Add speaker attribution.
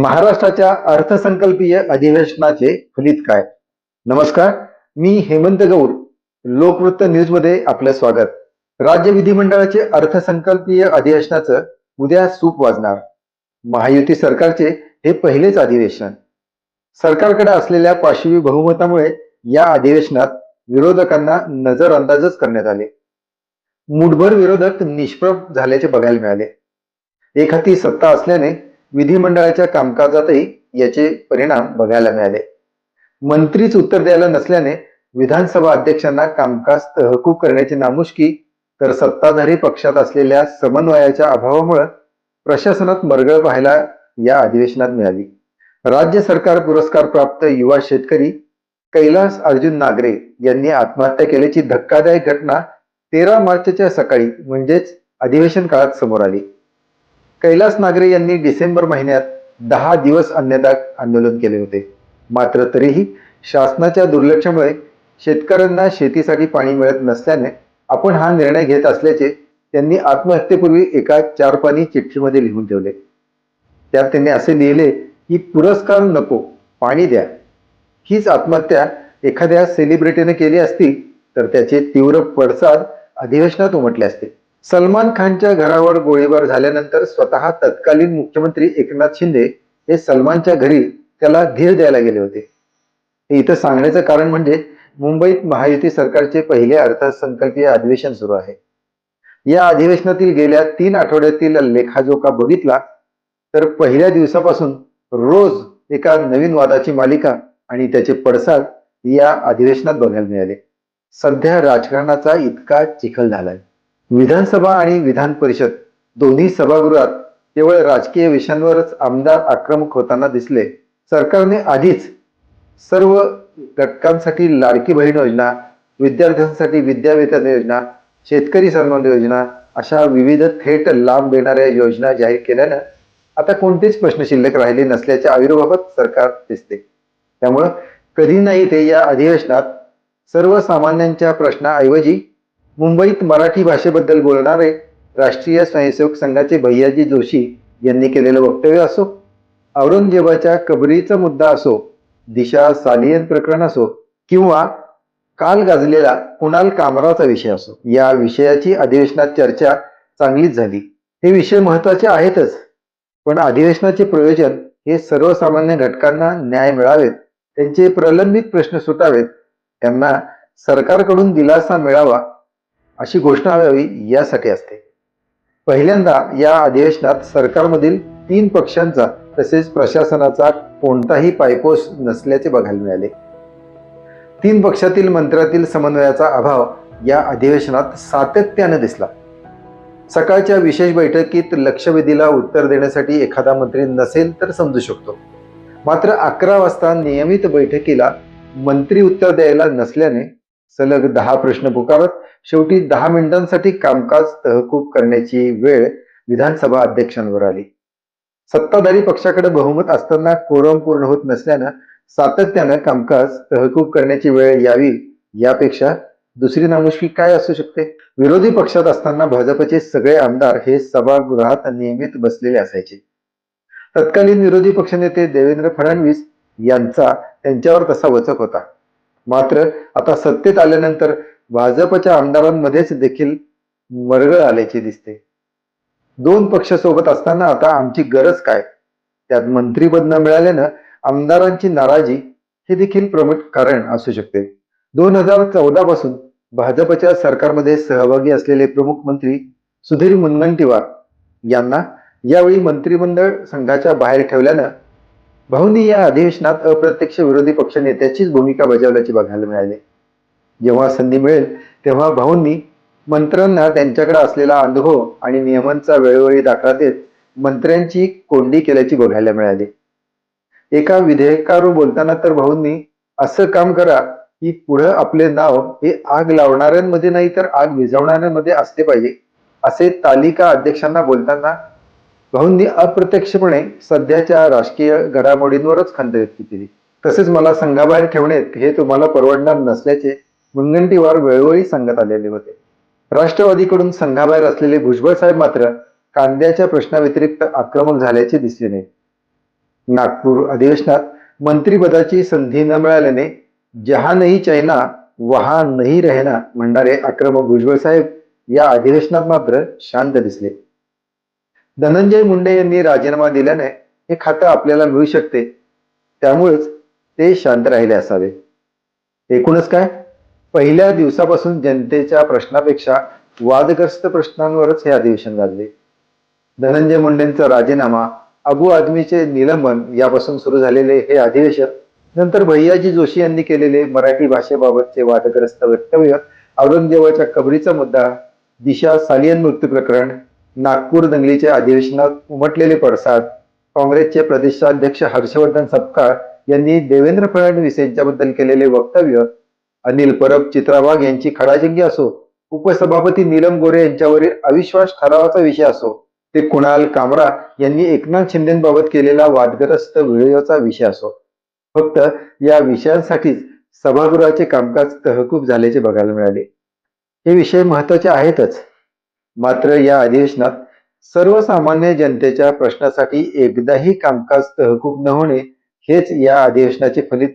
Speaker 1: महाराष्ट्राच्या अर्थसंकल्पीय अधिवेशनाचे फलित काय? नमस्कार मी हेमंत गौर लोकवृत्त न्यूजमध्ये आपलं स्वागत. राज्य विधिमंडळाचे अर्थसंकल्पीय अधिवेशनाचं उद्या सूप वाजणार. महायुती सरकारचे हे पहिलेच अधिवेशन. सरकारकडे असलेल्या पाशवी बहुमतामुळे या अधिवेशनात विरोधकांना नजरअंदाजच करण्यात आले. मुठभर विरोधक निष्प्रभ झाल्याचे बघायला मिळाले. एक हाती सत्ता असल्याने विधिमंडळाच्या कामकाजातही याचे परिणाम बघायला मिळाले. मंत्रीच उत्तर द्यायला नसल्याने विधानसभा अध्यक्षांना कामकाज तहकूब करण्याची नामुष्की तर सत्ताधारी पक्षात असलेल्या समन्वयाच्या अभावामुळे प्रशासनात मरगळ पाहायला या अधिवेशनात मिळाली. राज्य सरकार पुरस्कार प्राप्त युवा शेतकरी कैलास अर्जुन नागरे यांनी आत्महत्या केल्याची धक्कादायक घटना तेरा मार्चच्या सकाळी म्हणजेच अधिवेशन काळात समोर आली. कैलास नागरे यांनी डिसेंबर महिन्यात दहा दिवस अन्नदान आंदोलन केले होते. मात्र तरीही शासनाच्या दुर्लक्षामुळे शेतकऱ्यांना शेतीसाठी पाणी मिळत नसल्याने आपण हा निर्णय घेत असल्याचे त्यांनी आत्महत्येपूर्वी एका चार पानी चिठ्ठीमध्ये लिहून ठेवले. त्यात त्यांनी असे लिहिले की पुरस्कार नको पाणी द्या. हीच आत्महत्या एखाद्या सेलिब्रिटीने केली असती तर त्याचे तीव्र पडसाद अधिवेशनात उमटले असते. सलमान खानच्या घरावर गोळीबार झाल्यानंतर स्वतः तत्कालीन मुख्यमंत्री एकनाथ शिंदे हे सलमानच्या घरी त्याला धीर द्यायला गेले होते. हे इथं सांगण्याचं कारण म्हणजे मुंबईत महायुती सरकारचे पहिले अर्थसंकल्पीय अधिवेशन सुरू आहे. या अधिवेशनातील गेल्या तीन आठवड्यातील लेखाजोखा बघितला तर पहिल्या दिवसापासून रोज एका नवीन वादाची मालिका आणि त्याचे पडसाद या अधिवेशनात बघायला मिळाले. सध्या राजकारणाचा इतका चिखल झालाय. विधानसभा आणि विधान परिषद दोन्ही सभागृहात केवळ राजकीय विषयांवरच आमदार आक्रमक होताना दिसले. सरकारने आधीच सर्व घटकांसाठी लाडकी बहीण योजना विद्यार्थ्यांसाठी विद्यावेतन योजना शेतकरी सन्मान योजना अशा विविध थेट लाभ देणाऱ्या योजना जाहीर केल्यानं आता कोणतेच प्रश्न शिल्लक राहिले नसल्याच्या आविर्भावात सरकार दिसते. त्यामुळं कधी नाही ते या अधिवेशनात सर्वसामान्यांच्या प्रश्नाऐवजी मुंबईत मराठी भाषेबद्दल बोलणारे राष्ट्रीय स्वयंसेवक संघाचे भैयाजी जोशी यांनी केलेलं वक्तव्य असो औरंगजेबाच्या कबरीचा मुद्दा असो दिशा सालियन प्रकरण असो किंवा काल गाजलेला कुणाल कामराचा विषय असो या विषयाची अधिवेशनात चर्चा चांगलीच झाली. हे विषय महत्त्वाचे आहेतच पण अधिवेशनाचे प्रयोजन हे सर्वसामान्य घटकांना न्याय मिळावेत त्यांचे प्रलंबित प्रश्न सुटावेत त्यांना सरकारकडून दिलासा मिळावा अशी घोषणा व्हावी यासाठी असते. पहिल्यांदा या अधिवेशनात सरकारमधील तीन पक्षांचा तसेच प्रशासनाचा कोणताही पायपोस नसल्याचे बघायला मिळाले. तीन पक्षातील मंत्र्यातील समन्वयाचा अभाव या अधिवेशनात सातत्याने दिसला. सकाळच्या विशेष बैठकीत लक्षवेधीला उत्तर देण्यासाठी एखादा मंत्री नसेल तर समजू शकतो. मात्र अकरा वाजता नियमित बैठकीला मंत्री उत्तर द्यायला नसल्याने सलग दहा प्रश्न पुकारत शेवटी दहा मिनिटांसाठी कामकाज तहकूब करण्याची वेळ विधानसभा अध्यक्षांवर आली. सत्ताधारी पक्षाकडे बहुमत असताना कोरम पूर्ण होत नसल्यानं सातत्यानं कामकाज तहकूब करण्याची वेळ यावी यापेक्षा दुसरी नामुष्की काय असू शकते? विरोधी पक्षात असताना भाजपचे सगळे आमदार हे सभागृहात नियमित बसलेले असायचे. तत्कालीन विरोधी पक्षनेते देवेंद्र फडणवीस यांचा त्यांच्यावर तसा वचक होता. मात्र आता सत्तेत आल्यानंतर भाजपच्या आमदारांमध्येच देखील मरगळ आल्याचे दिसते. दोन पक्ष सोबत असताना आता आमची गरज काय? त्यात मंत्रीपद न मिळाल्यानं आमदारांची नाराजी हे देखील प्रमुख कारण असू शकते. दोन हजार चौदा पासून भाजपच्या सरकारमध्ये सहभागी असलेले प्रमुख मंत्री सुधीर मुनगंटीवार यांना यावेळी मंत्रिमंडळ संघाच्या बाहेर ठेवल्यानं भाऊंनी या अधिवेशनात अप्रत्यक्ष विरोधी पक्ष नेत्याचीच भूमिका बजावल्याचे बघायला मिळाले. जेव्हा संधी मिळेल तेव्हा भाऊंनी मंत्र्यांना त्यांच्याकडे असलेला अनुभव आणि नियमांचा वेळोवेळी दाखला देत मंत्र्यांची कोंडी केल्याची बघायला मिळाली. एका विधेयकावर बोलताना तर भाऊंनी असं काम करा की पुढं आपले नाव हे आग लावणाऱ्यांमध्ये नाही तर आग विझवणाऱ्यांमध्ये असले पाहिजे असे तालिका अध्यक्षांना बोलताना भाऊंनी अप्रत्यक्षपणे सध्याच्या राजकीय घडामोडींवरच खंत व्यक्त केली. तसेच मला संघाबाहेर ठेवणे हे तुम्हाला परवडणार नसल्याचे मुनगंटीवार वेळोवेळी सांगत आलेले होते. राष्ट्रवादीकडून संघाबाहेर असलेले भुजबळ साहेब मात्र कांद्याच्या प्रश्नाव्यतिरिक्त आक्रमक झाल्याचे दिसले नाही. नागपूर अधिवेशनात मंत्रिपदाची संधी न मिळाल्याने जहा नाही चैना वहा नाही रहना म्हणणारे आक्रमक भुजबळ साहेब या अधिवेशनात मात्र शांत दिसले. धनंजय मुंडे यांनी राजीनामा दिल्याने हे खातं आपल्याला मिळू शकते. त्यामुळेच ते शांत राहिले असावे. एकूणच काय? पहिल्या दिवसापासून जनतेच्या प्रश्नापेक्षा वादग्रस्त प्रश्नांवरच हे अधिवेशन गाजले. धनंजय मुंडेंचा राजीनामा अबू आदमीचे निलंबन यापासून सुरू झालेले हे अधिवेशन नंतर भैयाजी जोशी यांनी केलेले मराठी भाषेबाबतचे वादग्रस्त वक्तव्य औरंगजेबाच्या कबरीचा मुद्दा दिशा सालियन मृत्यू प्रकरण नागपूर दंगलीच्या अधिवेशनात उमटलेले पडसाद. काँग्रेसचे प्रदेशाध्यक्ष हर्षवर्धन सपकाळ यांनी देवेंद्र फडणवीस यांच्याबद्दल केलेले वक्तव्य अनिल परब चित्रा वाघ यांची खडाजंगी असो उपसभापती नीलम गोरे यांच्यावरील अविश्वास ठरावाचा विषय असो ते कुणाल कामरा यांनी एकनाथ शिंदेबाबत केलेला वादग्रस्त व्हिडिओचा विषय असो. फक्त या विषयांसाठीच सभागृहाचे कामकाज तहकूब झाल्याचे बघायला मिळाले. हे विषय महत्त्वाचे आहेतच. मात्र या अधिवेशनात सर्वसामान्य जनतेच्या प्रश्नासाठी एकदाही कामकाज तहकूब न होणे हेच या अधिवेशनाचे फलित